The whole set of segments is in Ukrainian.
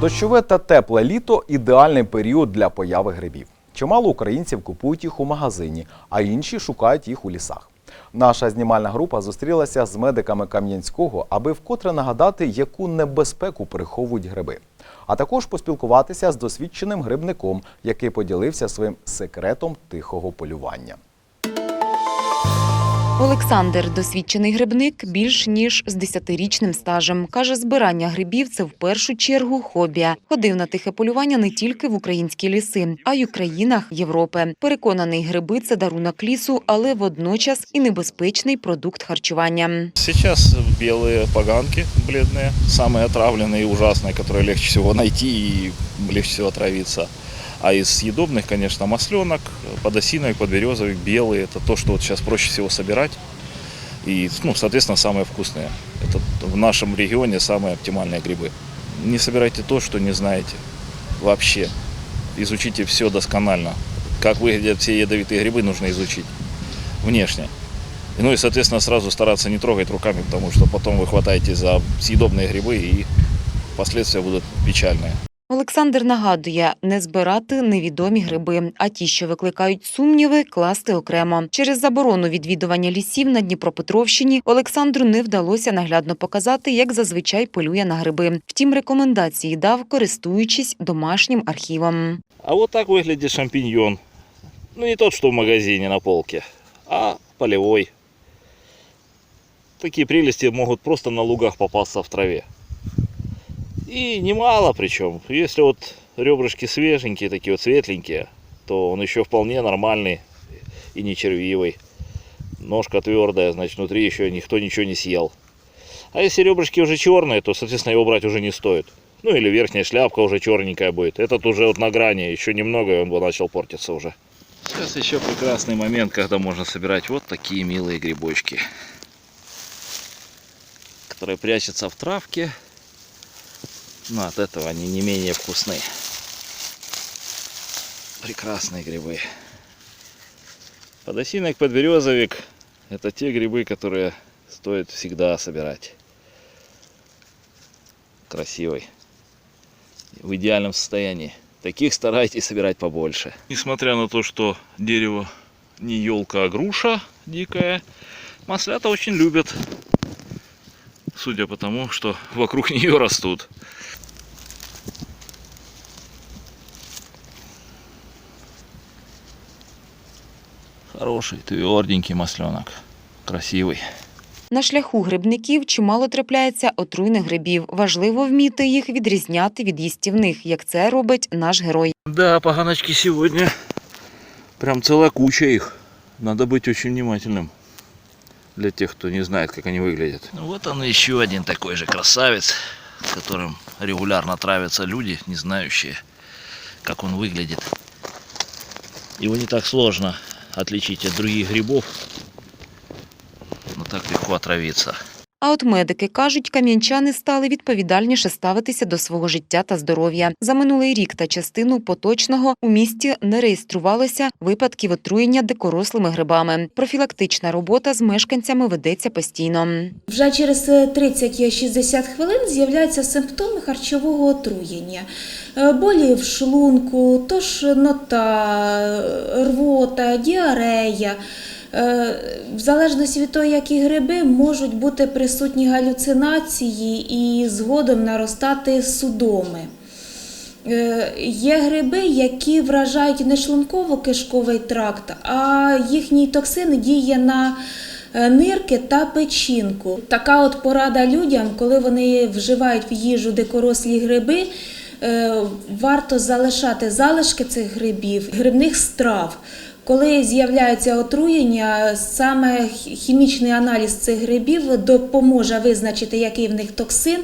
Дощове та тепле літо ідеальний період для появи грибів. Чимало українців купують їх у магазині, а інші шукають їх у лісах. Наша знімальна група зустрілася з медиками Кам'янського, аби вкотре нагадати, яку небезпеку приховують гриби. А також поспілкуватися з досвідченим грибником, який поділився своїм секретом тихого полювання. Олександр досвідчений грибник більш ніж з 10-річним стажем. Каже, збирання грибів це в першу чергу хобі. Ходив на тихе полювання не тільки в українські ліси, а й у країнах Європи. Переконаний, гриби це дарунок лісу, але водночас і небезпечний продукт харчування. Сейчас белые поганки бледные, самые отравленные и ужасные, которые легче всего найти и легче всего отравиться. А из съедобных, конечно, масленок, подосиновик, подберезовик, белые. Это то, что вот сейчас проще всего собирать. И, ну, соответственно, самые вкусные. Это в нашем регионе самые оптимальные грибы. Не собирайте то, что не знаете вообще. Изучите все досконально. Как выглядят все ядовитые грибы, нужно изучить внешне. Ну и, соответственно, сразу стараться не трогать руками, потому что потом вы хватаете за съедобные грибы и последствия будут печальные. Олександр нагадує, не збирати невідомі гриби, а ті, що викликають сумніви, класти окремо. Через заборону відвідування лісів на Дніпропетровщині Олександру не вдалося наглядно показати, як зазвичай полює на гриби. Втім, рекомендації дав, користуючись домашнім архівом. А вот так выглядит шампиньон. Ну не тот, что в магазине на полке, а полевой. Такие прелести могут просто на лугах попасться в траве. И немало причем. Если вот ребрышки свеженькие, такие вот светленькие, то он еще вполне нормальный и не червивый. Ножка твердая, значит внутри еще никто ничего не съел. А если ребрышки уже черные, то, соответственно, его брать уже не стоит. Ну или верхняя шляпка уже черненькая будет. Этот уже вот на грани, еще немного, и он бы начал портиться уже. Сейчас еще прекрасный момент, когда можно собирать вот такие милые грибочки. Которые прячутся в травке. Но от этого они не менее вкусны. Прекрасные грибы. Подосиновик, подберезовик – это те грибы, которые стоит всегда собирать. Красивый. В идеальном состоянии. Таких старайтесь собирать побольше. Несмотря на то, что дерево не елка, а груша дикая, маслята очень любят. Судя по тому, что вокруг нее растут. Хороший, тверденький масленок. Красивый. На шляху грибників чимало трапляється отруйних грибів. Важливо вміти їх відрізняти від їстівних, як це робить наш герой. Да, поганочки сегодня. Прям целая куча их. Надо быть очень внимательным. Для тех, кто не знает, как они выглядят. Ну, вот он еще один такой же красавец, которым регулярно травятся люди, не знающие, как он выглядит. Его не так сложно отличить от других грибов, но так легко отравиться. А от медики кажуть, кам'янчани стали відповідальніше ставитися до свого життя та здоров'я. За минулий рік та частину поточного у місті не реєструвалося випадків отруєння дикорослими грибами. Профілактична робота з мешканцями ведеться постійно. Вже через 30-60 хвилин з'являються симптоми харчового отруєння. Е, Болі в шлунку, тошнота, рвота, діарея. Е, В залежності від того, які гриби, можуть бути присутні галюцинації і згодом наростати судоми. Е, Є гриби, які вражають не шлунково-кишковий тракт, а їхній токсин діє на е, нирки та печінку. Така от порада людям, коли вони вживають в їжу дикорослі гриби, варто залишати залишки цих грибів, грибних страв. Коли з'являється отруєння, саме хімічний аналіз цих грибів допоможе визначити, який в них токсин,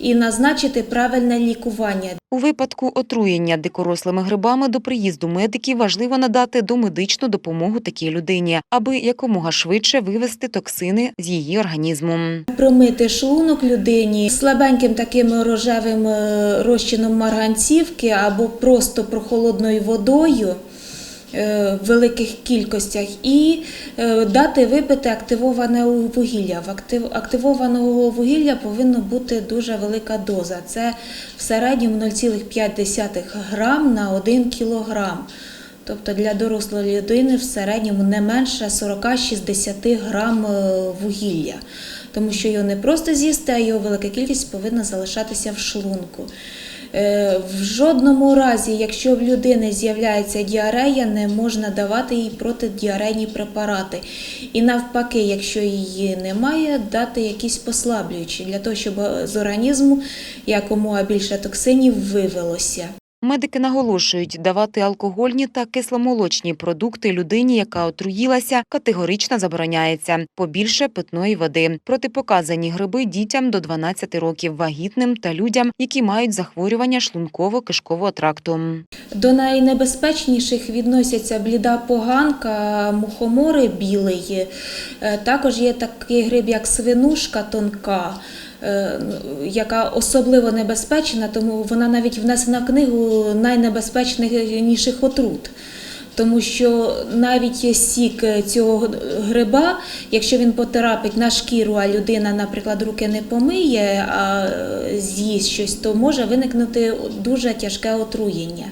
і назначити правильне лікування. У випадку отруєння дикорослими грибами до приїзду медиків важливо надати домедичну допомогу такій людині, аби якомога швидше вивести токсини з її організму. Промити шлунок людині слабеньким таким рожевим е, розчином марганцівки або просто прохолодною водою. Е, в великих кількостях і е, дати випити активоване вугілля. В актив- активованого вугілля повинна бути дуже велика доза. Це в середньому 0,5 грам на 1 кілограм. Тобто для дорослої людини в середньому не менше 40-60 грам е, вугілля, тому що його не просто з'їсти, а його велика кількість повинна залишатися в шлунку. Е, В жодному разі, якщо в людини з'являється діарея, не можна давати їй протидіарейні препарати. І навпаки, якщо її немає, дати якісь послаблюючі для того, щоб з організму якомога більше токсинів вивелося. Медики наголошують, давати алкогольні та кисломолочні продукти людині, яка отруїлася, категорично забороняється. Побільше питної води. Протипоказані гриби дітям до 12 років, вагітним та людям, які мають захворювання шлунково-кишкового тракту. До найнебезпечніших відносяться бліда поганка, мухомори білий. Е, Також є такий гриб, як свинушка тонка, яка особливо небезпечна, тому вона навіть внесена в книгу найнебезпечніших отрут. Тому що навіть сік цього гриба, якщо він потрапить на шкіру, а людина, наприклад, руки не помиє, а з'їсть щось, то може виникнути дуже тяжке отруєння.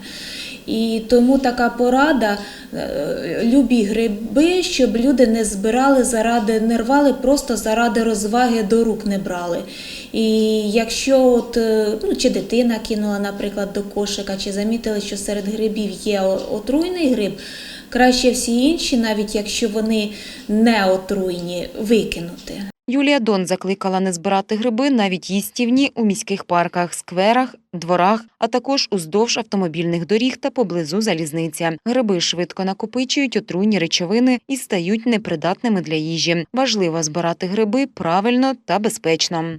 І тому така порада е, любі гриби, щоб люди не збирали заради, не рвали, просто заради розваги до рук не брали. І якщо от, е, ну, чи дитина кинула, наприклад, до кошика, чи замітили, що серед грибів є отруйний гриб, краще всі інші, навіть якщо вони не отруйні, викинути. Юлія Дон закликала не збирати гриби навіть їстівні у міських парках, скверах, дворах, а також уздовж автомобільних доріг та поблизу залізниця. Гриби швидко накопичують отруйні речовини і стають непридатними для їжі. Важливо збирати гриби правильно та безпечно.